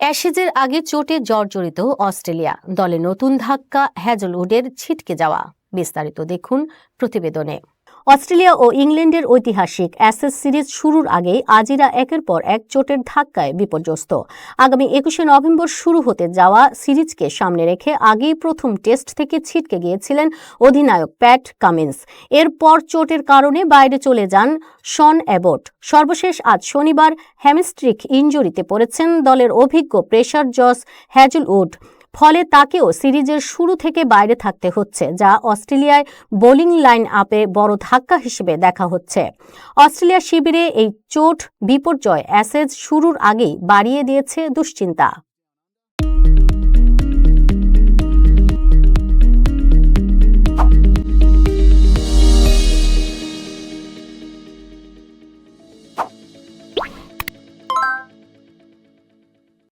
অ্যাশেজের আগে চোটে জর্জরিত অস্ট্রেলিয়া। দলে নতুন ধাক্কা হ্যাজলউডের ছিটকে যাওয়া। বিস্তারিত দেখুন প্রতিবেদনে। অস্ট্রেলিয়া ও ইংল্যান্ডের ঐতিহাসিক অ্যাসেস সিরিজ শুরুর আগেই আজিরা একের পর এক চোটের ধাক্কায় বিপর্যস্ত। আগামী একুশে নভেম্বর শুরু হতে যাওয়া সিরিজকে সামনে রেখে আগেই প্রথম টেস্ট থেকে ছিটকে গিয়েছিলেন অধিনায়ক প্যাট কামিন্স। এরপর চোটের কারণে বাইরে চলে যান শন অ্যাবট। সর্বশেষ আজ শনিবার হ্যামস্ট্রিক ইঞ্জুরিতে পড়েছেন দলের অভিজ্ঞ প্রেসার জস হ্যাজলউড ফলে তাকেও সিরিজের শুরু থেকে বাইরে থাকতে হচ্ছে, যা অস্ট্রেলিয়ায় বোলিং লাইন আপে বড় ধাক্কা হিসেবে দেখা হচ্ছে। অস্ট্রেলিয়া শিবিরে এই চোট বিপর্যয় অ্যাসেজ শুরুর আগেই বাড়িয়ে দিয়েছে দুশ্চিন্তা।